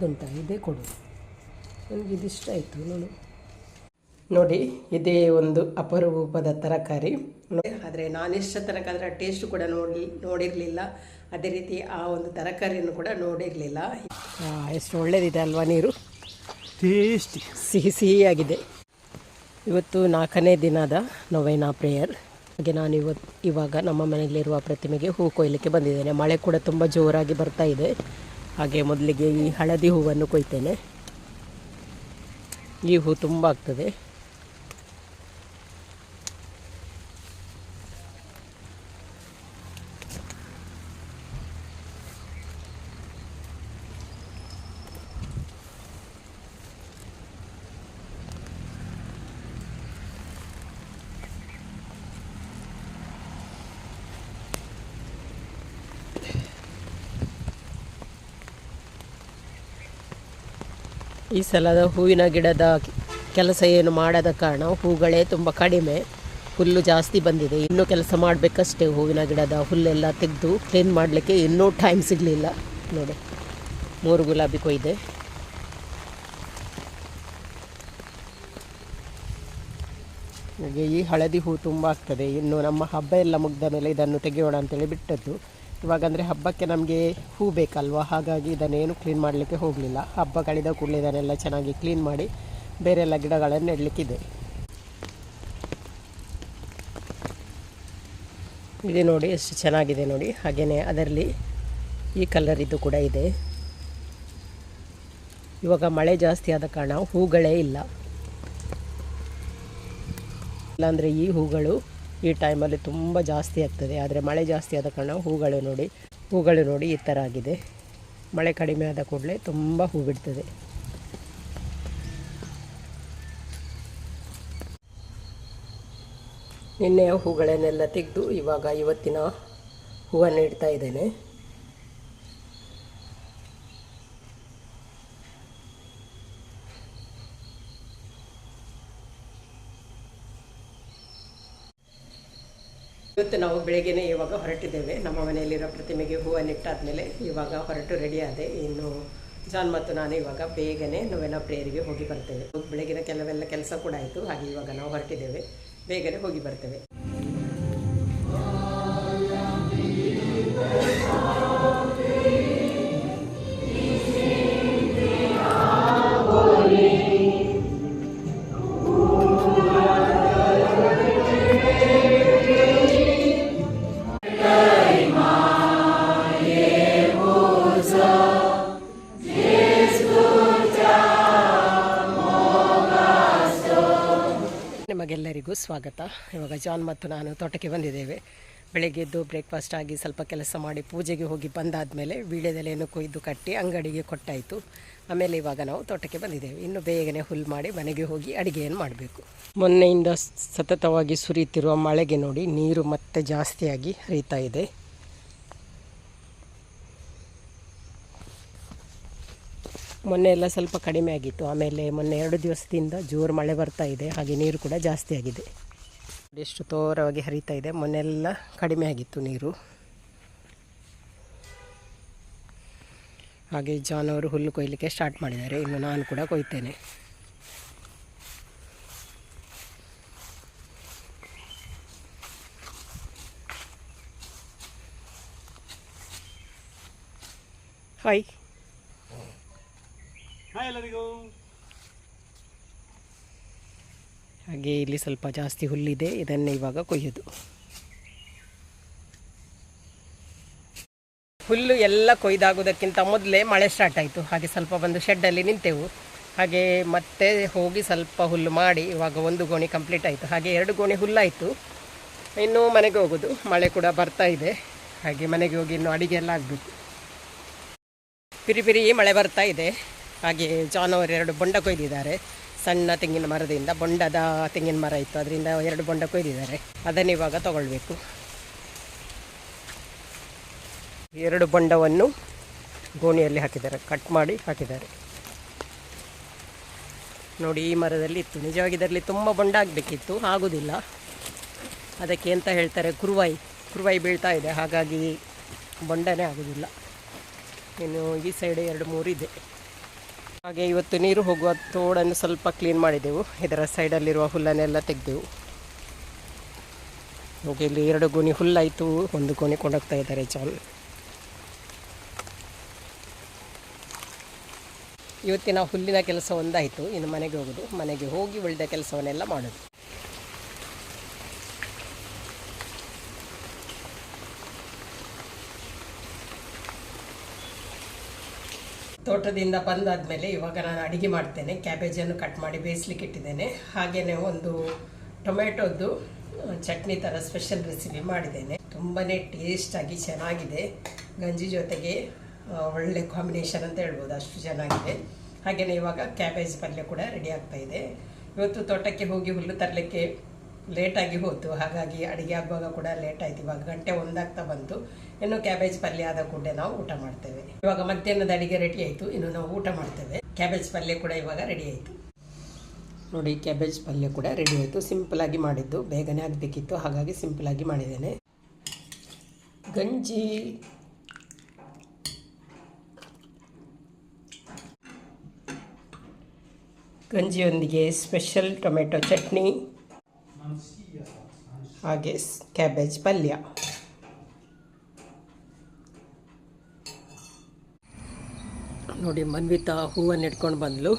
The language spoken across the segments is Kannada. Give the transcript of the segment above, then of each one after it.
ಇದುಂಟ ಇದೇ ಕೊಡು. ನನಗೆ ಇದಿಷ್ಟ ಆಯಿತು ನೋಡು. ನೋಡಿ ಇದೇ ಒಂದು ಅಪರೂಪದ ತರಕಾರಿ. ಆದರೆ ನಾನಿಷ್ಟ ತನಕ ಅದರ ಟೇಸ್ಟ್ ಕೂಡ ನೋಡಿ ನೋಡಿರಲಿಲ್ಲ. ಅದೇ ರೀತಿ ಆ ಒಂದು ತರಕಾರಿಯನ್ನು ಕೂಡ ನೋಡಿರಲಿಲ್ಲ. ಎಷ್ಟು ಒಳ್ಳೆಯದಿದೆ ಅಲ್ವಾ ನೀರು? ಟೇಸ್ಟಿ ಸಿಹಿ ಸಿಹಿಯಾಗಿದೆ. ಇವತ್ತು ನಾಲ್ಕನೇ ದಿನದ ನೊವೇನಾ ಪ್ರೇಯರ್. ಹಾಗೆ ನಾನು ಇವತ್ತು ಇವಾಗ ನಮ್ಮ ಮನೆಯಲ್ಲಿರುವ ಪ್ರತಿಮೆಗೆ ಹೂ ಕೊಯ್ಲಿಕ್ಕೆ ಬಂದಿದ್ದೇನೆ. ಮಳೆ ಕೂಡ ತುಂಬ ಜೋರಾಗಿ ಬರ್ತಾ ಇದೆ. ಹಾಗೆ ಮೊದಲಿಗೆ ಈ ಹಳದಿ ಹೂವನ್ನು ಕೊಯ್ತೇನೆ. ಈ ಹೂ ತುಂಬ ಆಗ್ತದೆ ಈ ಸಲದ ಹೂವಿನ ಗಿಡದ ಕೆಲಸ ಏನು ಮಾಡದ ಕಾರಣ ಹೂಗಳೇ ತುಂಬ ಕಡಿಮೆ, ಹುಲ್ಲು ಜಾಸ್ತಿ ಬಂದಿದೆ. ಇನ್ನೂ ಕೆಲಸ ಮಾಡಬೇಕಷ್ಟೇ ಹೂವಿನ ಗಿಡದ ಹುಲ್ಲೆಲ್ಲ ತೆಗೆದು ಕ್ಲೀನ್ ಮಾಡಲಿಕ್ಕೆ ಇನ್ನೂ ಟೈಮ್ ಸಿಗಲಿಲ್ಲ. ನೋಡಿ, ಮೂರು ಗುಲಾಬಿ ಕೊಯ್ದೆ ಹಾಗೆ ಈ ಹಳದಿ ಹೂ ತುಂಬ ಆಗ್ತದೆ. ಇನ್ನು ನಮ್ಮ ಹಬ್ಬ ಎಲ್ಲ ಮುಗ್ದ ಮೇಲೆ ಇದನ್ನು ತೆಗೆಯೋಣ ಅಂತೇಳಿ ಬಿಟ್ಟದ್ದು. ಇವಾಗ ಅಂದರೆ ಹಬ್ಬಕ್ಕೆ ನಮಗೆ ಹೂ ಬೇಕಲ್ವ? ಹಾಗಾಗಿ ಇದನ್ನೇನು ಕ್ಲೀನ್ ಮಾಡಲಿಕ್ಕೆ ಹೋಗಲಿಲ್ಲ. ಹಬ್ಬ ಕಳೆದ ಕೂಡಲೇ ಇದನ್ನೆಲ್ಲ ಚೆನ್ನಾಗಿ ಕ್ಲೀನ್ ಮಾಡಿ ಬೇರೆ ಎಲ್ಲ ಗಿಡಗಳನ್ನು ನೆಡಲಿಕ್ಕಿದೆ. ಇದೆ ನೋಡಿ, ಎಷ್ಟು ಚೆನ್ನಾಗಿದೆ ನೋಡಿ. ಹಾಗೆಯೇ ಅದರಲ್ಲಿ ಈ ಕಲರ್ ಇದು ಕೂಡ ಇದೆ. ಇವಾಗ ಮಳೆ ಜಾಸ್ತಿ ಆದ ಕಾರಣ ಹೂಗಳೇ ಇಲ್ಲ. ಇಲ್ಲಾಂದರೆ ಈ ಹೂಗಳು ಈ ಟೈಮಲ್ಲಿ ತುಂಬ ಜಾಸ್ತಿ ಆಗ್ತದೆ. ಆದರೆ ಮಳೆ ಜಾಸ್ತಿ ಆದ ಕಾರಣ ಹೂಗಳು ನೋಡಿ ಹೂಗಳು ನೋಡಿ ಈ ಥರ ಆಗಿದೆ. ಮಳೆ ಕಡಿಮೆ ಆದ ಕೂಡಲೇ ತುಂಬ ಹೂ ಬಿಡ್ತದೆ. ನಿನ್ನೆಯ ಹೂಗಳನ್ನೆಲ್ಲ ತೆಗೆದು ಇವಾಗ ಇವತ್ತಿನ ಹೂವನ್ನು ಇಡ್ತಾ ಇದ್ದೇನೆ. ಇವತ್ತು ನಾವು ಬೆಳಗ್ಗೆನೇ ಇವಾಗ ಹೊರಟಿದ್ದೇವೆ. ನಮ್ಮ ಮನೆಯಲ್ಲಿರೋ ಪ್ರತಿಮೆಗೆ ಹೂವನ್ನಿಟ್ಟಾದ್ಮೇಲೆ ಇವಾಗ ಹೊರಟು ರೆಡಿ ಆದೆ. ಇನ್ನು ಜಾನ್ ಮತ್ತು ನಾನು ಇವಾಗ ಬೇಗನೆ ನೋವೆನ ಪ್ರೇಯರಿಗೆ ಹೋಗಿ ಬರ್ತೇವೆ. ಬೆಳಗಿನ ಕೆಲವೆಲ್ಲ ಕೆಲಸ ಕೂಡ ಆಯಿತು. ಹಾಗೆ ಇವಾಗ ನಾವು ಹೊರಟಿದ್ದೇವೆ. ಬೇಗನೆ ಹೋಗಿ ಬರ್ತೇವೆ. ಸ್ವಾಗತ. ಇವಾಗ ಜಾನ್ ಮತ್ತು ನಾನು ತೋಟಕ್ಕೆ ಬಂದಿದ್ದೇವೆ. ಬೆಳಗ್ಗೆ ಎದ್ದು ಬ್ರೇಕ್ಫಾಸ್ಟ್ ಆಗಿ ಸ್ವಲ್ಪ ಕೆಲಸ ಮಾಡಿ ಪೂಜೆಗೆ ಹೋಗಿ ಬಂದಾದಮೇಲೆ ವೀಳ್ಯದೆಲೆಯನ್ನು ಕೊಯ್ದು ಕಟ್ಟಿ ಅಂಗಡಿಗೆ ಕೊಟ್ಟಾಯಿತು. ಆಮೇಲೆ ಇವಾಗ ನಾವು ತೋಟಕ್ಕೆ ಬಂದಿದ್ದೇವೆ. ಇನ್ನು ಬೇಗನೆ ಹುಲ್ ಮಾಡಿ ಮನೆಗೆ ಹೋಗಿ ಅಡುಗೆಯನ್ನು ಮಾಡಬೇಕು. ಮೊನ್ನೆಯಿಂದ ಸತತವಾಗಿ ಸುರಿಯುತ್ತಿರುವ ಮಳೆಗೆ ನೋಡಿ ನೀರು ಮತ್ತೆ ಜಾಸ್ತಿಯಾಗಿ ಹರಿತಾ ಇದೆ. ಮೊನ್ನೆ ಎಲ್ಲ ಸ್ವಲ್ಪ ಕಡಿಮೆ ಆಗಿತ್ತು. ಆಮೇಲೆ ಮೊನ್ನೆ ಎರಡು ದಿವಸದಿಂದ ಜೋರು ಮಳೆ ಬರ್ತಾ ಇದೆ. ಹಾಗೆ ನೀರು ಕೂಡ ಜಾಸ್ತಿ ಆಗಿದೆ. ಎಷ್ಟು ತೋರವಾಗಿ ಹರಿತಾ ಇದೆ. ಮೊನ್ನೆಲ್ಲ ಕಡಿಮೆ ಆಗಿತ್ತು ನೀರು. ಹಾಗೆ ಜಾನುವಾರು ಹುಲ್ಲು ಕೊಯ್ಲಿಕ್ಕೆ ಸ್ಟಾರ್ಟ್ ಮಾಡಿದ್ದಾರೆ. ಇನ್ನು ನಾನು ಕೂಡ ಕೊಯ್ತೇನೆ. ಹಾಯ್ ಎಲ್ಲರಿಗೂ. ಹಾಗೆ ಇಲ್ಲಿ ಸ್ವಲ್ಪ ಜಾಸ್ತಿ ಹುಲ್ಲಿದೆ, ಇದನ್ನೇ ಇವಾಗ ಕೊಯ್ಯೋದು. ಹುಲ್ಲು ಎಲ್ಲ ಕೊಯ್ದಾಗೋದಕ್ಕಿಂತ ಮೊದಲೇ ಮಳೆ ಸ್ಟಾರ್ಟ್ ಆಯಿತು. ಹಾಗೆ ಸ್ವಲ್ಪ ಬಂದು ಶೆಡ್ಡಲ್ಲಿ ನಿಂತೆವು. ಹಾಗೆ ಮತ್ತೆ ಹೋಗಿ ಸ್ವಲ್ಪ ಹುಲ್ಲು ಮಾಡಿ ಇವಾಗ ಒಂದು ಗೋಣಿ ಕಂಪ್ಲೀಟ್ ಆಯಿತು. ಹಾಗೆ ಎರಡು ಗೋಣಿ ಹುಲ್ಲಾಯಿತು. ಇನ್ನು ಮನೆಗೆ ಹೋಗೋದು. ಮಳೆ ಕೂಡ ಬರ್ತಾ ಇದೆ. ಹಾಗೆ ಮನೆಗೆ ಹೋಗಿ ಇನ್ನು ಅಡಿಗೆ ಎಲ್ಲ ಆಗಬೇಕು. ಪಿರಿ ಪಿರಿ ಮಳೆ ಬರ್ತಾ ಇದೆ. ಹಾಗೆ ಜಾನುವಾರು ಎರಡು ಬೊಂಡ ಕೊಯ್ದಿದ್ದಾರೆ. ಸಣ್ಣ ತೆಂಗಿನ ಮರದಿಂದ ಬೊಂಡದ ತೆಂಗಿನ ಮರ ಇತ್ತು. ಅದರಿಂದ ಎರಡು ಬೊಂಡ ಕೊಯ್ದಿದ್ದಾರೆ. ಅದನ್ನು ಇವಾಗ ತಗೊಳ್ಬೇಕು. ಎರಡು ಬೊಂಡವನ್ನು ಗೋಣಿಯಲ್ಲಿ ಹಾಕಿದ್ದಾರೆ. ಕಟ್ ಮಾಡಿ ಹಾಕಿದ್ದಾರೆ. ನೋಡಿ, ಈ ಮರದಲ್ಲಿ ಇತ್ತು. ನಿಜವಾಗಿ ಇದರಲ್ಲಿ ತುಂಬ ಬೊಂಡ ಆಗಬೇಕಿತ್ತು. ಆಗೋದಿಲ್ಲ. ಅದಕ್ಕೆ ಎಂತ ಹೇಳ್ತಾರೆ? ಕುರುವಾಯಿ ಕುರುವಾಯಿ ಬೀಳ್ತಾ ಇದೆ. ಹಾಗಾಗಿ ಬೊಂಡನೇ ಆಗೋದಿಲ್ಲ. ಇನ್ನು ಈ ಸೈಡ್ ಎರಡು ಮೂರು ಇದೆ ಹಾಗೆ ಇವತ್ತು ನೀರು ಹೋಗುವ ತೋಡನ್ನು ಸ್ವಲ್ಪ ಕ್ಲೀನ್ ಮಾಡಿದೆವು. ಇದರ ಸೈಡಲ್ಲಿರುವ ಹುಲ್ಲನ್ನೆಲ್ಲ ತೆಗೆದೆವು. ಹೋಗಿ ಇಲ್ಲಿ ಎರಡು ಗೋಣಿ ಹುಲ್ಲಾಯಿತು. ಒಂದು ಗೋಣಿ ಕೊಂಡೋಗ್ತಾ ಇದ್ದಾರೆ ಚಾಲ್ ಇವತ್ತಿನ ಹುಲ್ಲಿನ ಕೆಲಸ ಒಂದಾಯಿತು. ಇನ್ನು ಮನೆಗೆ ಹೋಗೋದು. ಮನೆಗೆ ಹೋಗಿ ಉಳಿದ ಕೆಲಸವನ್ನೆಲ್ಲ ಮಾಡೋದು. ತೋಟದಿಂದ ಬಂದಾದಮೇಲೆ ಇವಾಗ ನಾನು ಅಡಿಗೆ ಮಾಡ್ತೇನೆ. ಕ್ಯಾಬೇಜನ್ನು ಕಟ್ ಮಾಡಿ ಬೇಯಿಸ್ಲಿಕ್ಕೆ ಇಟ್ಟಿದ್ದೇನೆ. ಹಾಗೆಯೇ ಒಂದು ಟೊಮೆಟೊದ್ದು ಚಟ್ನಿ ಥರ ಸ್ಪೆಷಲ್ ರೆಸಿಪಿ ಮಾಡಿದ್ದೇನೆ. ತುಂಬಾ ಟೇಸ್ಟಾಗಿ ಚೆನ್ನಾಗಿದೆ. ಗಂಜಿ ಜೊತೆಗೆ ಒಳ್ಳೆ ಕಾಂಬಿನೇಷನ್ ಅಂತ ಹೇಳ್ಬೋದು, ಅಷ್ಟು ಚೆನ್ನಾಗಿದೆ. ಹಾಗೆಯೇ ಇವಾಗ ಕ್ಯಾಬೇಜ್ ಪಲ್ಯ ಕೂಡ ರೆಡಿ ಆಗ್ತಾಯಿದೆ ಇವತ್ತು ತೋಟಕ್ಕೆ ಹೋಗಿ ಹುಲ್ಲು ತರಲಿಕ್ಕೆ ಲೇಟಾಗಿ ಹೋಯ್ತು ಹಾಗಾಗಿ ಅಡುಗೆ ಆಗುವಾಗ ಕೂಡ ಲೇಟ್ ಆಯ್ತು. ಇವಾಗ ಗಂಟೆ ಒಂದಾಗ್ತಾ ಬಂತು. ಇನ್ನು ಕ್ಯಾಬೇಜ್ ಪಲ್ಯ ಆದ ಕೂಡಲೇ ನಾವು ಊಟ ಮಾಡ್ತೇವೆ. ಇವಾಗ ಮಧ್ಯಾಹ್ನದ ಅಡಿಗೆ ರೆಡಿ ಆಯಿತು. ಇನ್ನು ನಾವು ಊಟ ಮಾಡ್ತೇವೆ. ಕ್ಯಾಬೇಜ್ ಪಲ್ಯ ಕೂಡ ಇವಾಗ ರೆಡಿ ಆಯಿತು. ನೋಡಿ ಕ್ಯಾಬೇಜ್ ಪಲ್ಯ ಕೂಡ ರೆಡಿ ಆಯಿತು. ಸಿಂಪಲ್ ಆಗಿ ಮಾಡಿದ್ದು. ಬೇಗನೆ ಆಗಬೇಕಿತ್ತು. ಹಾಗಾಗಿ ಸಿಂಪಲ್ ಆಗಿ ಮಾಡಿದ್ದೇನೆ. ಗಂಜಿ. ಗಂಜಿಯೊಂದಿಗೆ ಸ್ಪೆಷಲ್ ಟೊಮೆಟೊ ಚಟ್ನಿ. ಹಾಗೆ ಕ್ಯಾಬೇಜ್ ಪಲ್ಯ. ನೋಡಿ ಮನ್ವಿತಾ ಹೂವನ್ನು ಇಟ್ಕೊಂಡು ಬಂದ್ಲು.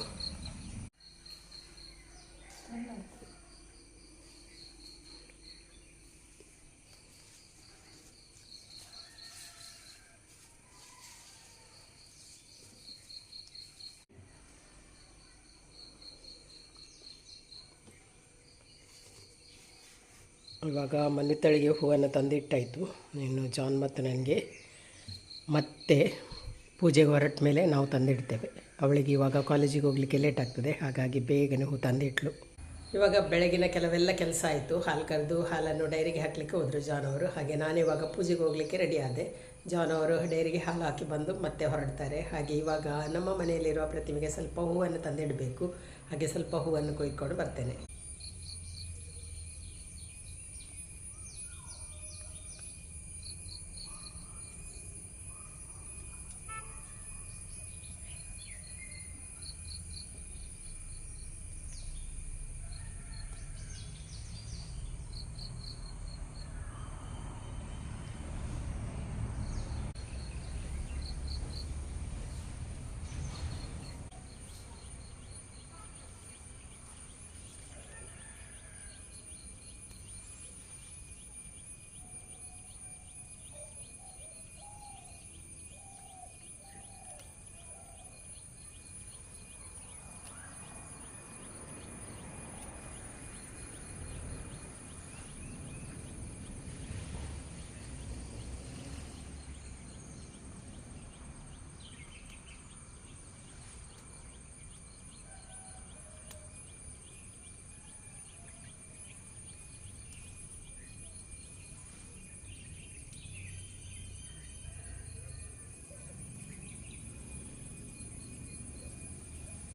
ಇವಾಗ ಮಲ್ಲಿತಳಿಗೆ ಹೂವನ್ನು ತಂದಿಟ್ಟಾಯಿತು. ಇನ್ನು ಜಾನ್ ಮತ್ತು ನನಗೆ ಮತ್ತೆ ಪೂಜೆಗೆ ಹೊರಟ ಮೇಲೆ ನಾವು ತಂದಿಡ್ತೇವೆ. ಅವಳಿಗೆ ಇವಾಗ ಕಾಲೇಜಿಗೆ ಹೋಗಲಿಕ್ಕೆ ಲೇಟ್ ಆಗ್ತದೆ, ಹಾಗಾಗಿ ಬೇಗನೆ ಹೂ ತಂದಿಟ್ಲು. ಇವಾಗ ಬೆಳಗಿನ ಕೆಲವೆಲ್ಲ ಕೆಲಸ ಆಯಿತು. ಹಾಲು ಕರೆದು ಹಾಲನ್ನು ಡೈರಿಗೆ ಹಾಕಲಿಕ್ಕೆ ಹೋದರು ಜಾನ್ ಅವರು. ಹಾಗೆ ನಾನು ಇವಾಗ ಪೂಜೆಗೆ ಹೋಗಲಿಕ್ಕೆ ರೆಡಿ ಆದೆ. ಜಾನ್ ಅವರು ಡೈರಿಗೆ ಹಾಲು ಹಾಕಿ ಬಂದು ಮತ್ತೆ ಹೊರಡ್ತಾರೆ. ಹಾಗೆ ಇವಾಗ ನಮ್ಮ ಮನೆಯಲ್ಲಿರುವ ಪ್ರತಿಮೆಗೆ ಸ್ವಲ್ಪ ಹೂವನ್ನು ತಂದಿಡಬೇಕು. ಹಾಗೆ ಸ್ವಲ್ಪ ಹೂವನ್ನು ಕೊಯ್ಕೊಂಡು ಬರ್ತೇನೆ.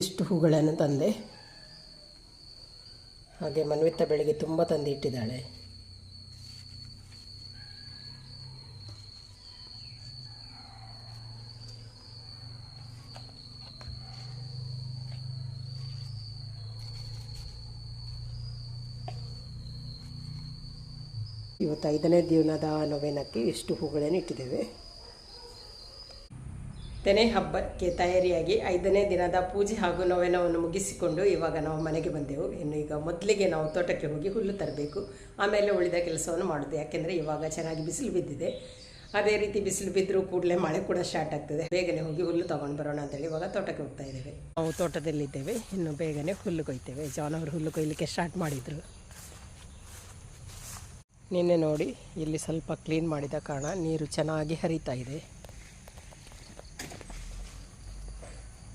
ಇಷ್ಟು ಹೂಗಳನ್ನು ತಂದೆ. ಹಾಗೆ ಮನ್ವಿತ ಬೆಳಿಗ್ಗೆ ತುಂಬ ತಂದು ಇಟ್ಟಿದ್ದಾಳೆ ಇವತ್ತು ಐದನೇ ದಿನದ ನೊವೇನಕ್ಕೆ ಇಷ್ಟು ಹೂಗಳನ್ನು ಇಟ್ಟಿದ್ದೇವೆ. ತೆನೆ ಹಬ್ಬಕ್ಕೆ ತಯಾರಿಯಾಗಿ ಐದನೇ ದಿನದ ಪೂಜೆ ಹಾಗೂ ನೊವೆನವನ್ನು ಮುಗಿಸಿಕೊಂಡು ಇವಾಗ ನಾವು ಮನೆಗೆ ಬಂದೆವು. ಇನ್ನು ಈಗ ಮೊದಲಿಗೆ ನಾವು ತೋಟಕ್ಕೆ ಹೋಗಿ ಹುಲ್ಲು ತರಬೇಕು. ಆಮೇಲೆ ಉಳಿದ ಕೆಲಸವನ್ನು ಮಾಡೋದು. ಯಾಕೆಂದರೆ ಇವಾಗ ಚೆನ್ನಾಗಿ ಬಿಸಿಲು ಬಿದ್ದಿದೆ. ಅದೇ ರೀತಿ ಬಿಸಿಲು ಬಿದ್ದರೂ ಕೂಡಲೇ ಮಳೆ ಕೂಡ ಸ್ಟಾರ್ಟ್ ಆಗ್ತದೆ. ಬೇಗನೆ ಹೋಗಿ ಹುಲ್ಲು ತಗೊಂಡು ಬರೋಣ ಅಂತೇಳಿ ಇವಾಗ ತೋಟಕ್ಕೆ ಹೋಗ್ತಾ ಇದ್ದೇವೆ. ನಾವು ತೋಟದಲ್ಲಿದ್ದೇವೆ. ಇನ್ನು ಬೇಗನೆ ಹುಲ್ಲು ಕೊಯ್ತೇವೆ. ಜಾನ್ ಅವರು ಹುಲ್ಲು ಕೊಯ್ಲಿಕ್ಕೆ ಸ್ಟಾರ್ಟ್ ಮಾಡಿದರು. ನಿನ್ನೆ ನೋಡಿ, ಇಲ್ಲಿ ಸ್ವಲ್ಪ ಕ್ಲೀನ್ ಮಾಡಿದ ಕಾರಣ ನೀರು ಚೆನ್ನಾಗಿ ಹರಿತಾ ಇದೆ.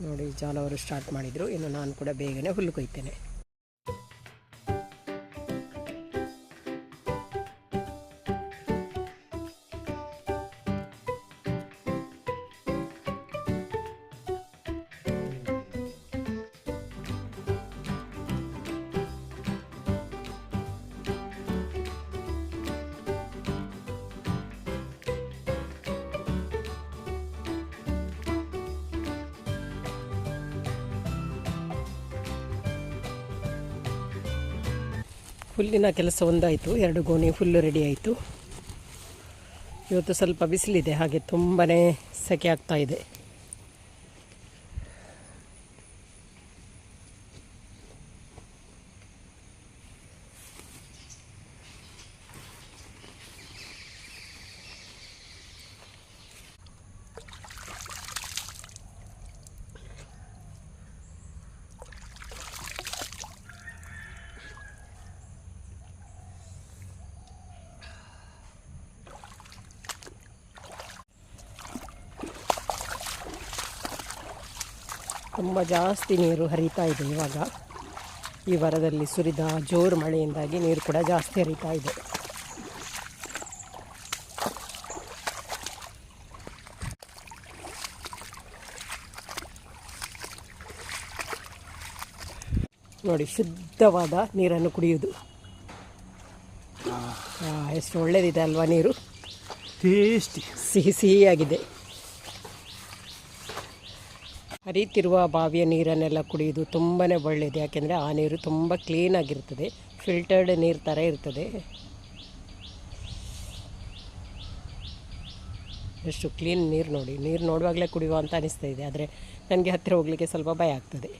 ನೋಡಿ ಜಾಲವರು ಸ್ಟಾರ್ಟ್ ಮಾಡಿದರು. ಇನ್ನು ನಾನು ಕೂಡ ಬೇಗನೆ ಹುಲ್ಲು ಕೊಯ್ತೇನೆ. ಹುಲ್ಲಿನ ಕೆಲಸ ಒಂದಾಯಿತು, ಎರಡು ಗೋಣಿ ಹುಲ್ಲು ರೆಡಿ ಆಯಿತು. ಇವತ್ತು ಸ್ವಲ್ಪ ಬಿಸಿಲಿದೆ, ಹಾಗೆ ತುಂಬಾ ಸೆಕೆ ಆಗ್ತಾ ಇದೆ. ತುಂಬ ಜಾಸ್ತಿ ನೀರು ಹರಿತಾ ಇದೆ ಇವಾಗ. ಈ ವಾರದಲ್ಲಿ ಸುರಿದ ಜೋರು ಮಳೆಯಿಂದಾಗಿ ನೀರು ಕೂಡ ಜಾಸ್ತಿ ಹರಿತಾ ಇದೆ. ನೋಡಿ ಶುದ್ಧವಾದ ನೀರನ್ನು ಕುಡಿಯುವುದು. ಎಷ್ಟು ಒಳ್ಳೆಯದಿದೆ ಅಲ್ವಾ ನೀರು? ಟೇಸ್ಟಿ ಸಿಹಿ ಸಿಹಿಯಾಗಿದೆ. ಹರಿತಿರುವ ಬಾವಿಯ ನೀರನ್ನೆಲ್ಲ ಕುಡಿಯೋದು ತುಂಬಾ ಒಳ್ಳೆಯದು ಯಾಕೆಂದರೆ ಆ ನೀರು ತುಂಬ ಕ್ಲೀನಾಗಿರ್ತದೆ ಫಿಲ್ಟರ್ಡ್ ನೀರು ಥರ ಇರ್ತದೆ. ಎಷ್ಟು ಕ್ಲೀನ್ ನೀರು ನೋಡಿ. ನೀರು ನೋಡುವಾಗಲೇ ಕುಡಿಯುವ ಅಂತ ಅನಿಸ್ತಾ ಇದೆ. ಆದರೆ ನನಗೆ ಹತ್ತಿರ ಹೋಗಲಿಕ್ಕೆ ಸ್ವಲ್ಪ ಭಯ ಆಗ್ತದೆ.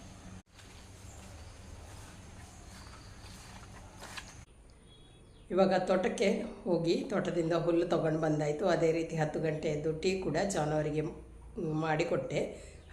ಇವಾಗ ತೋಟಕ್ಕೆ ಹೋಗಿ ತೋಟದಿಂದ ಹುಲ್ಲು ತೊಗೊಂಡು ಬಂದಾಯಿತು. ಅದೇ ರೀತಿ ಹತ್ತು ಗಂಟೆ ಎದ್ದು ಟೀ ಕೂಡ ಜಾನುವಾರಿಗೆ ಮಾಡಿಕೊಟ್ಟೆ.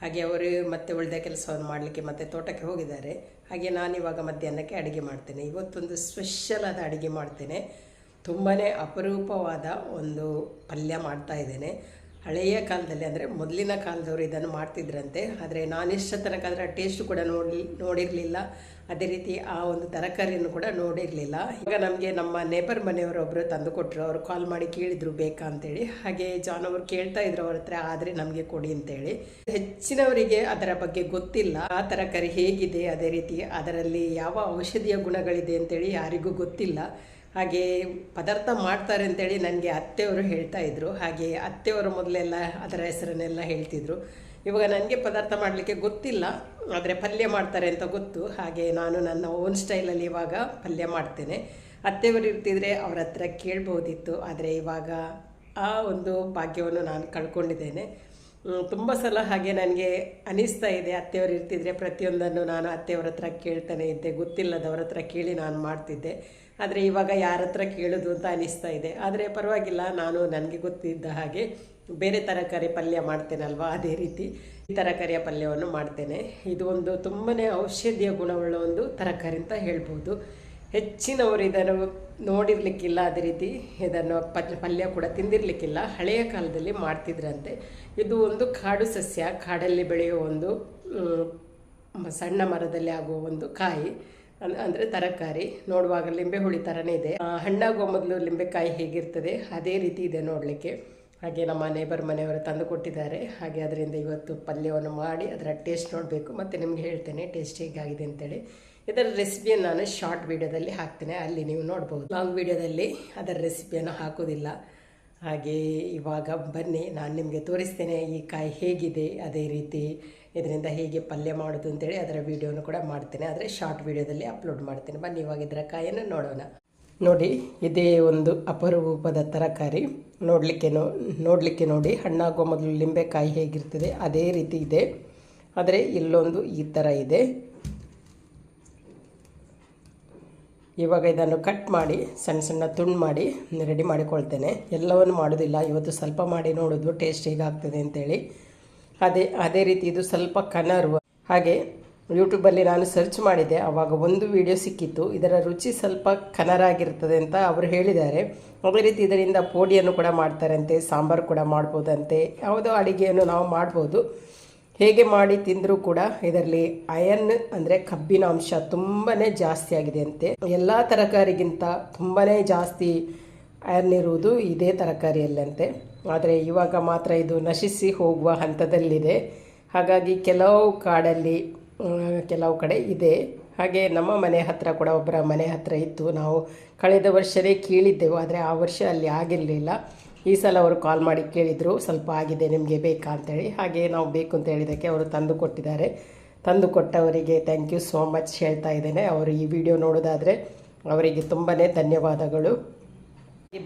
ಹಾಗೆ ಅವರು ಮತ್ತೆ ಉಳಿದ ಕೆಲಸವನ್ನು ಮಾಡಲಿಕ್ಕೆ ಮತ್ತೆ ತೋಟಕ್ಕೆ ಹೋಗಿದ್ದಾರೆ. ಹಾಗೆ ನಾನಿವಾಗ ಮಧ್ಯಾಹ್ನಕ್ಕೆ ಅಡುಗೆ ಮಾಡ್ತೇನೆ. ಇವತ್ತೊಂದು ಸ್ಪೆಷಲ್ ಆದ ಅಡುಗೆ ಮಾಡ್ತೇನೆ. ತುಂಬಾ ಅಪರೂಪವಾದ ಒಂದು ಪಲ್ಯ ಮಾಡ್ತಾ ಇದ್ದೇನೆ. ಹಳೆಯ ಕಾಲದಲ್ಲಿ ಅಂದರೆ ಮೊದಲಿನ ಕಾಲದವರು ಇದನ್ನು ಮಾಡ್ತಿದ್ರಂತೆ. ಆದರೆ ನಾನಿಷ್ಟ ತನಕ ಅದರ ಟೇಸ್ಟ್ ಕೂಡ ನೋಡಿ, ನೋಡಿರಲಿಲ್ಲ. ಅದೇ ರೀತಿ ಆ ಒಂದು ತರಕಾರಿಯನ್ನು ಕೂಡ ನೋಡಿರಲಿಲ್ಲ. ಈಗ ನಮಗೆ ನಮ್ಮ ನೇಬರ್ ಮನೆಯವರೊಬ್ಬರು ತಂದು ಕೊಟ್ಟರು ಅವರು ಕಾಲ್ ಮಾಡಿ ಕೇಳಿದ್ರು ಬೇಕಾ ಅಂತೇಳಿ. ಹಾಗೆ ಜಾನ್ ಅವರು ಕೇಳ್ತಾ ಇದ್ರು ಅವ್ರ ಹತ್ರ, ಆದರೆ ನಮಗೆ ಕೊಡಿ ಅಂತೇಳಿ. ಹೆಚ್ಚಿನವರಿಗೆ ಅದರ ಬಗ್ಗೆ ಗೊತ್ತಿಲ್ಲ. ಆ ತರಕಾರಿ ಹೇಗಿದೆ, ಅದೇ ರೀತಿ ಅದರಲ್ಲಿ ಯಾವ ಔಷಧೀಯ ಗುಣಗಳಿದೆ ಅಂತೇಳಿ ಯಾರಿಗೂ ಗೊತ್ತಿಲ್ಲ. ಹಾಗೆ ಪದಾರ್ಥ ಮಾಡ್ತಾರೆ ಅಂತೇಳಿ ನನಗೆ ಅತ್ತೆಯವರು ಹೇಳ್ತಾ ಇದ್ರು. ಹಾಗೆ ಅತ್ತೆಯವರು ಮೊದಲೆಲ್ಲ ಅದರ ಹೆಸರನ್ನೆಲ್ಲ ಹೇಳ್ತಿದ್ರು. ಇವಾಗ ನನಗೆ ಪದಾರ್ಥ ಮಾಡಲಿಕ್ಕೆ ಗೊತ್ತಿಲ್ಲ, ಆದರೆ ಪಲ್ಯ ಮಾಡ್ತಾರೆ ಅಂತ ಗೊತ್ತು. ಹಾಗೆ ನಾನು ನನ್ನ ಓನ್ ಸ್ಟೈಲಲ್ಲಿ ಇವಾಗ ಪಲ್ಯ ಮಾಡ್ತೇನೆ. ಅತ್ತೆಯವರು ಇರ್ತಿದ್ರೆ ಅವ್ರ ಹತ್ರ ಕೇಳ್ಬೋದಿತ್ತು, ಆದರೆ ಇವಾಗ ಆ ಒಂದು ಭಾಗ್ಯವನ್ನು ನಾನು ಕಳ್ಕೊಂಡಿದ್ದೇನೆ. ತುಂಬ ಸಲ ಹಾಗೆ ನನಗೆ ಅನಿಸ್ತಾ ಇದೆ, ಅತ್ತೆಯವರು ಇರ್ತಿದ್ರೆ ಪ್ರತಿಯೊಂದನ್ನು ನಾನು ಅತ್ತೆಯವ್ರ ಹತ್ರ ಕೇಳ್ತಾನೆ ಇದ್ದೆ. ಗೊತ್ತಿಲ್ಲದವ್ರ ಹತ್ರ ಕೇಳಿ ನಾನು ಮಾಡ್ತಿದ್ದೆ. ಆದರೆ ಇವಾಗ ಯಾರ ಹತ್ರ ಕೇಳೋದು ಅಂತ ಅನಿಸ್ತಾ ಇದೆ. ಆದರೆ ಪರವಾಗಿಲ್ಲ, ನಾನು ನನಗೆ ಗೊತ್ತಿದ್ದ ಹಾಗೆ ಬೇರೆ ತರಕಾರಿ ಪಲ್ಯ ಮಾಡ್ತೇನಲ್ವಾ? ಅದೇ ರೀತಿ ಈ ತರಕಾರಿಯ ಪಲ್ಯವನ್ನು ಮಾಡ್ತೇನೆ. ಇದು ಒಂದು ತುಂಬಾ ಔಷಧೀಯ ಗುಣವುಳ್ಳ ಒಂದು ತರಕಾರಿ ಅಂತ ಹೇಳ್ಬೋದು. ಹೆಚ್ಚಿನವರು ಇದನ್ನು ನೋಡಿರ್ಲಿಕ್ಕಿಲ್ಲ, ಅದೇ ರೀತಿ ಇದನ್ನು ಪಲ್ಯ ಕೂಡ ತಿಂದಿರಲಿಕ್ಕಿಲ್ಲ. ಹಳೆಯ ಕಾಲದಲ್ಲಿ ಮಾಡ್ತಿದ್ರಂತೆ. ಇದು ಒಂದು ಕಾಡು ಸಸ್ಯ, ಕಾಡಲ್ಲಿ ಬೆಳೆಯುವ ಒಂದು ಸಣ್ಣ ಮರದಲ್ಲಿ ಆಗುವ ಒಂದು ಕಾಯಿ. ಅಂದರೆ ತರಕಾರಿ ನೋಡುವಾಗ ಲಿಂಬೆ ಹುಳಿ ಥರನೇ ಇದೆ. ಹಣ್ಣಾಗುವ ಮೊದಲು ಲಿಂಬೆಕಾಯಿ ಹೇಗಿರ್ತದೆ ಅದೇ ರೀತಿ ಇದೆ ನೋಡಲಿಕ್ಕೆ. ಹಾಗೆ ನಮ್ಮ ನೇಬರ್ ಮನೆಯವರು ತಂದು ಕೊಟ್ಟಿದ್ದಾರೆ. ಹಾಗೆ ಅದರಿಂದ ಇವತ್ತು ಪಲ್ಯವನ್ನು ಮಾಡಿ ಅದರ ಟೇಸ್ಟ್ ನೋಡಬೇಕು. ಮತ್ತು ನಿಮಗೆ ಹೇಳ್ತೇನೆ ಟೇಸ್ಟ್ ಹೇಗಾಗಿದೆ ಅಂತೇಳಿ. ಇದರ ರೆಸಿಪಿಯನ್ನು ನಾನು ಶಾರ್ಟ್ ವೀಡಿಯೋದಲ್ಲಿ ಹಾಕ್ತೇನೆ. ಅಲ್ಲಿ ನೀವು ನೋಡ್ಬೋದು. ಲಾಂಗ್ ವೀಡಿಯೋದಲ್ಲಿ ಅದರ ರೆಸಿಪಿಯನ್ನು ಹಾಕೋದಿಲ್ಲ ಹಾಗೆ ಇವಾಗ ಬನ್ನಿ, ನಾನು ನಿಮಗೆ ತೋರಿಸ್ತೇನೆ ಈ ಕಾಯಿ ಹೇಗಿದೆ ಅದೇ ರೀತಿ. ಇದರಿಂದ ಹೇಗೆ ಪಲ್ಯ ಮಾಡೋದು ಅಂತೇಳಿ ಅದರ ವೀಡಿಯೋನು ಕೂಡ ಮಾಡ್ತೇನೆ. ಆದರೆ ಶಾರ್ಟ್ ವೀಡಿಯೋದಲ್ಲಿ ಅಪ್ಲೋಡ್ ಮಾಡ್ತೇನೆ. ಬನ್ನಿ, ಇವಾಗ ಇದರ ಕಾಯನ್ನು ನೋಡೋಣ. ನೋಡಿ, ಇದೇ ಒಂದು ಅಪರೂಪದ ತರಕಾರಿ. ನೋಡಲಿಕ್ಕೆ ನೋಡಲಿಕ್ಕೆ ನೋಡಿ, ಹಣ್ಣಾಗುವ ಮೊದಲು ಲಿಂಬೆಕಾಯಿ ಹೇಗಿರ್ತದೆ, ಅದೇ ರೀತಿ ಇದೆ. ಆದರೆ ಇಲ್ಲೊಂದು ಈ ಥರ ಇದೆ. ಇವಾಗ ಇದನ್ನು ಕಟ್ ಮಾಡಿ, ಸಣ್ಣ ಸಣ್ಣ ತುಂಡು ಮಾಡಿ ರೆಡಿ ಮಾಡಿಕೊಳ್ತೇನೆ. ಎಲ್ಲವನ್ನು ಮಾಡೋದಿಲ್ಲ. ಇವತ್ತು ಸ್ವಲ್ಪ ಮಾಡಿ ನೋಡೋದು ಟೇಸ್ಟ್ ಹೇಗಾಗ್ತದೆ ಅಂತೇಳಿ. ಅದೇ ಅದೇ ರೀತಿ ಇದು ಸ್ವಲ್ಪ ಕನರು. ಹಾಗೆ ಯೂಟ್ಯೂಬಲ್ಲಿ ನಾನು ಸರ್ಚ್ ಮಾಡಿದೆ ಆವಾಗ ಒಂದು ವಿಡಿಯೋ ಸಿಕ್ಕಿತ್ತು. ಇದರ ರುಚಿ ಸ್ವಲ್ಪ ಕನರಾಗಿರ್ತದೆ ಅಂತ ಅವರು ಹೇಳಿದ್ದಾರೆ. ಅದೇ ರೀತಿ ಇದರಿಂದ ಪೋಡಿಯನ್ನು ಕೂಡ ಮಾಡ್ತಾರಂತೆ, ಸಾಂಬಾರು ಕೂಡ ಮಾಡ್ಬೋದಂತೆ, ಯಾವುದೋ ಅಡುಗೆಯನ್ನು ನಾವು ಮಾಡ್ಬೋದು. ಹೇಗೆ ಮಾಡಿ ತಿಂದರೂ ಕೂಡ ಇದರಲ್ಲಿ ಅಯನ್ ಅಂದರೆ ಕಬ್ಬಿನ ಅಂಶ ತುಂಬಾ ಜಾಸ್ತಿ ಆಗಿದೆ ಅಂತೆ. ಎಲ್ಲ ತರಕಾರಿಗಿಂತ ತುಂಬಾ ಜಾಸ್ತಿ ಅಯನ್ ಇರುವುದು ಇದೇ ತರಕಾರಿಯಲ್ಲಂತೆ. ಆದರೆ ಇವಾಗ ಮಾತ್ರ ಇದು ನಶಿಸಿ ಹೋಗುವ ಹಂತದಲ್ಲಿದೆ. ಹಾಗಾಗಿ ಕೆಲವು ಕಾಡಲ್ಲಿ ಕೆಲವು ಕಡೆ ಇದೆ. ಹಾಗೆ ನಮ್ಮ ಮನೆ ಹತ್ತಿರ ಕೂಡ ಒಬ್ಬರ ಮನೆ ಹತ್ತಿರ ಇತ್ತು. ನಾವು ಕಳೆದ ವರ್ಷವೇ ಕೇಳಿದ್ದೆವು, ಆದರೆ ಆ ವರ್ಷ ಅಲ್ಲಿ ಆಗಿರಲಿಲ್ಲ. ಈ ಸಲ ಅವರು ಕಾಲ್ ಮಾಡಿ ಕೇಳಿದರು, ಸ್ವಲ್ಪ ಆಗಿದೆ, ನಿಮಗೆ ಬೇಕಾ? ಅಂತೇಳಿ ಹಾಗೆ ನಾವು ಬೇಕು ಅಂತ ಹೇಳಿದ್ದಕ್ಕೆ ಅವರು ತಂದು ಕೊಟ್ಟಿದ್ದಾರೆ. ತಂದು ಕೊಟ್ಟವರಿಗೆ ಥ್ಯಾಂಕ್ ಯು ಸೋ ಮಚ್ ಹೇಳ್ತಾ ಇದ್ದೇನೆ. ಅವರು ಈ ವಿಡಿಯೋ ನೋಡೋದಾದರೆ ಅವರಿಗೆ ತುಂಬಾ ಧನ್ಯವಾದಗಳು.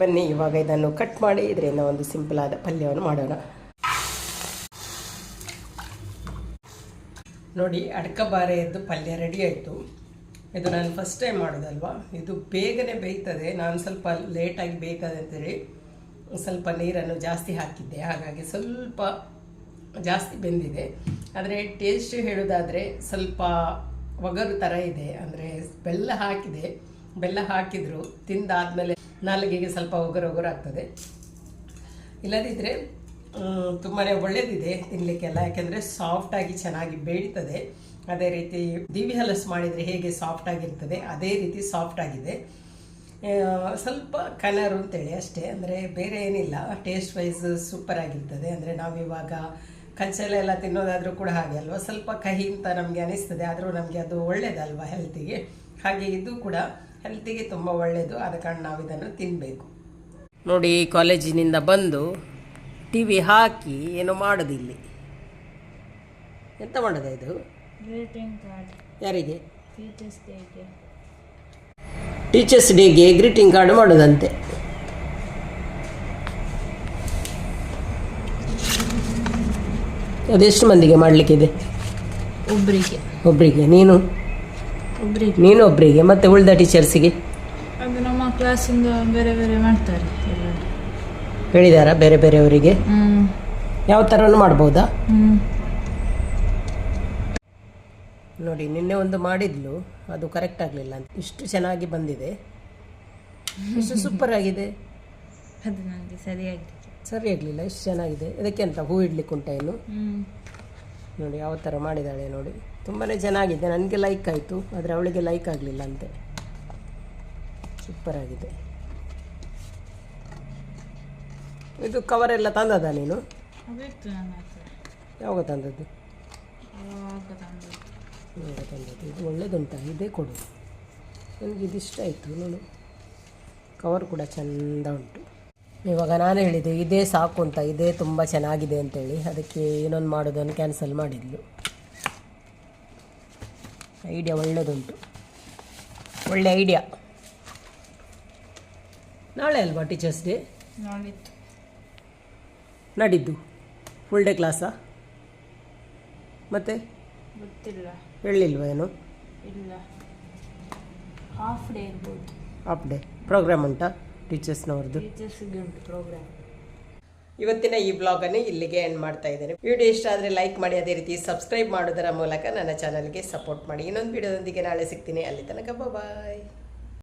ಬನ್ನಿ, ಇವಾಗ ಇದನ್ನು ಕಟ್ ಮಾಡಿ ಇದರಿಂದ ಒಂದು ಸಿಂಪಲ್ ಆದ ಪಲ್ಯವನ್ನು ಮಾಡೋಣ. ನೋಡಿ ಅಡ್ಕಬಾರೆಯದ್ದು ಪಲ್ಯ ರೆಡಿ ಆಯಿತು. ಇದು ನಾನು ಫಸ್ಟ್ ಟೈಮ್ ಮಾಡೋದಲ್ವಾ? ಇದು ಬೇಗನೆ ಬೇಯ್ತದೆ. ನಾನು ಸ್ವಲ್ಪ ಲೇಟಾಗಿ ಬೇಯ್ತದೆ ಅಂತೇಳಿ ಸ್ವಲ್ಪ ನೀರನ್ನು ಜಾಸ್ತಿ ಹಾಕಿದ್ದೆ. ಹಾಗಾಗಿ ಸ್ವಲ್ಪ ಜಾಸ್ತಿ ಬೆಂದಿದೆ. ಆದರೆ ಟೇಸ್ಟ್ ಹೇಳೋದಾದರೆ ಸ್ವಲ್ಪ ಒಗರು ಥರ ಇದೆ. ಅಂದರೆ ಬೆಲ್ಲ ಹಾಕಿದೆ. ಬೆಲ್ಲ ಹಾಕಿದ್ರು, ತಿಂದಾದ್ಮೇಲೆ ನಾಲಿಗೆಗೆ ಸ್ವಲ್ಪ ಒಗರು ಒಗರು ಆಗ್ತದೆ. ಇಲ್ಲದಿದ್ದರೆ ತುಂಬಾ ಒಳ್ಳೆಯದಿದೆ ತಿನ್ನಲಿಕ್ಕೆಲ್ಲ ಯಾಕೆಂದರೆ ಸಾಫ್ಟಾಗಿ ಚೆನ್ನಾಗಿ ಬೇಯ್ತದೆ. ಅದೇ ರೀತಿ ದಿವಿ ಹಲಸು ಮಾಡಿದರೆ ಹೇಗೆ ಸಾಫ್ಟಾಗಿರ್ತದೆ ಅದೇ ರೀತಿ ಸಾಫ್ಟ್ ಆಗಿದೆ. ಆ, ಸ್ವಲ್ಪ ಕಲರು ಅಂತೇಳಿ ಅಷ್ಟೇ. ಅಂದರೆ ಬೇರೆ ಏನಿಲ್ಲ. ಟೇಸ್ಟ್ ವೈಸ್ ಸೂಪರ್ ಆಗಿರ್ತದೆ. ಅಂದರೆ ನಾವಿವಾಗ ಕಲ್ಚಲೆಲ್ಲ ತಿನ್ನೋದಾದರೂ ಕೂಡ ಹಾಗೆ ಅಲ್ವಾ? ಸ್ವಲ್ಪ ಕಹಿ ಅಂತ ನಮಗೆ ಅನಿಸ್ತದೆ. ಆದರೂ ನಮಗೆ ಅದು ಒಳ್ಳೆಯದಲ್ವಾ ಹೆಲ್ತಿಗೆ ಹಾಗೆ ಇದು ಕೂಡ ಹೆಲ್ತಿಗೆ ತುಂಬ ಒಳ್ಳೆಯದು ಆದ ಕಾರಣ ನಾವು ಇದನ್ನು ತಿನ್ನಬೇಕು ನೋಡಿ ಕಾಲೇಜಿನಿಂದ ಬಂದು ಟಿ ವಿ ಹಾಕಿ ಏನೋ ಮಾಡೋದಿಲ್ಲಿ. ಎಂತ ಮಾಡೋದ ಇದು? ಗ್ರೀಟಿಂಗ್ ಕಾರ್ಡ್ ಯಾರಿಗೆ? ಟೀಚರ್ಸ್ ಡೇಗೆ ಟೀಚರ್ಸ್ ಡೇಗೆ ಗ್ರೀಟಿಂಗ್ ಕಾರ್ಡ್ ಮಾಡೋದಂತೆ. ಅದೆಷ್ಟು ಮಂದಿಗೆ ಮಾಡಲಿಕ್ಕಿದೆ? ಒಬ್ಬರಿಗೆ ಒಬ್ಬರಿಗೆ ನೀನು? ಒಬ್ಬರಿಗೆ ನೀನು ಒಬ್ಬರಿಗೆ ಮತ್ತೆ ಉಳಿದ ಟೀಚರ್ಸಿಗೆ ಅದು ನಮ್ಮ ಕ್ಲಾಸಿಂದ ಬೇರೆ ಬೇರೆ ಮಾಡ್ತಾರೆ ಎಲ್ಲರೂ. ಹೇಳಿದಾರಾ ಬೇರೆ ಬೇರೆಯವರಿಗೆ? ಹ್ಮ್. ಯಾವ ಥರನೂ ಮಾಡ್ಬೋದಾ? ಹ್ಮ್. ನೋಡಿ ನಿನ್ನೆ ಒಂದು ಮಾಡಿದ್ಲು ಅದು ಕರೆಕ್ಟ್ ಆಗಲಿಲ್ಲ ಅಂತ. ಇಷ್ಟು ಚೆನ್ನಾಗಿ ಬಂದಿದೆ. ಇಷ್ಟು ಸೂಪರ್ ಆಗಿದೆ. ಅದು ನನಗೆ ಸರಿಯಾಗಿ ಸರಿ ಆಗಲಿಲ್ಲ ಇಷ್ಟು ಚೆನ್ನಾಗಿದೆ. ಇದಕ್ಕೆ ಅಂತ ಹೂ ಇಡ್ಲಿಕ್ಕೆ ಉಂಟ ಇನ್ನು? ಹ್ಮ್. ನೋಡಿ ಯಾವ ಥರ ಮಾಡಿದ್ದಾಳೆ ನೋಡಿ. ತುಂಬಾ ಚೆನ್ನಾಗಿದೆ. ನನಗೆ ಲೈಕ್ ಆಯಿತು ಆದರೆ ಅವಳಿಗೆ ಲೈಕ್ ಆಗಲಿಲ್ಲ ಅಂತೆ. ಸೂಪರ್ ಆಗಿದೆ. ಇದು ಕವರ್ ಎಲ್ಲ ತಂದದ ನೀನು? ಯಾವಾಗ ತಂದದ್ದು? ಯಾವಾಗ ತಂದದ್ದು? ಇದು ಒಳ್ಳೇದುಂಟ? ಇದೇ ಕೊಡು. ನನಗೆ ಇದು ಇಷ್ಟ ಆಯಿತು ನೋಡು. ಕವರ್ ಕೂಡ ಚೆಂದ ಉಂಟು. ಇವಾಗ ನಾನು ಹೇಳಿದೆ ಇದೇ ಸಾಕು ಅಂತ ಇದೇ ತುಂಬ ಚೆನ್ನಾಗಿದೆ ಅಂತೇಳಿ. ಅದಕ್ಕೆ ಏನೊಂದು ಮಾಡೋದನ್ನು ಕ್ಯಾನ್ಸಲ್ ಮಾಡಿದ್ಲು. ಐಡಿಯಾ ಒಳ್ಳೆಯದುಂಟು ಒಳ್ಳೆ ಐಡಿಯಾ ನಾಳೆ ಅಲ್ವಾ ಟೀಚರ್ಸ್ ಡೇ ನಾಡಿದ್ದು. ಫುಲ್ ಡೇ ಕ್ಲಾಸಾ ಮತ್ತೆ? ಗೊತ್ತಿಲ್ಲ. ಹೇಳಿಲ್ವ ಏನು? ಇಲ್ಲ. ಹಾಫ್ ಡೇ ಇರ್ಬೋದು. ಹಾಫ್ ಡೇ ಪ್ರೋಗ್ರಾಮ್ ಉಂಟಾ? ಟೀಚರ್ಸ್ನವ್ರದ್ದು. ಪ್ರೋಗ್ರಾಮ್ ಇವತ್ತಿನ ಈ ಬ್ಲಾಗನ್ನು ಇಲ್ಲಿಗೆ ಎಂಡ್ ಮಾಡ್ತಾ ಇದ್ದೇನೆ. ವಿಡಿಯೋ ಇಷ್ಟ ಆದರೆ ಲೈಕ್ ಮಾಡಿ ಅದೇ ರೀತಿ ಸಬ್ಸ್ಕ್ರೈಬ್ ಮಾಡೋದರ ಮೂಲಕ ನನ್ನ ಚಾನಲ್ಗೆ ಸಪೋರ್ಟ್ ಮಾಡಿ. ಇನ್ನೊಂದು ವಿಡಿಯೋದೊಂದಿಗೆ ನಾಳೆ ಸಿಗ್ತೀನಿ. ಅಲ್ಲಿ ತನಕ ಬಾಯ್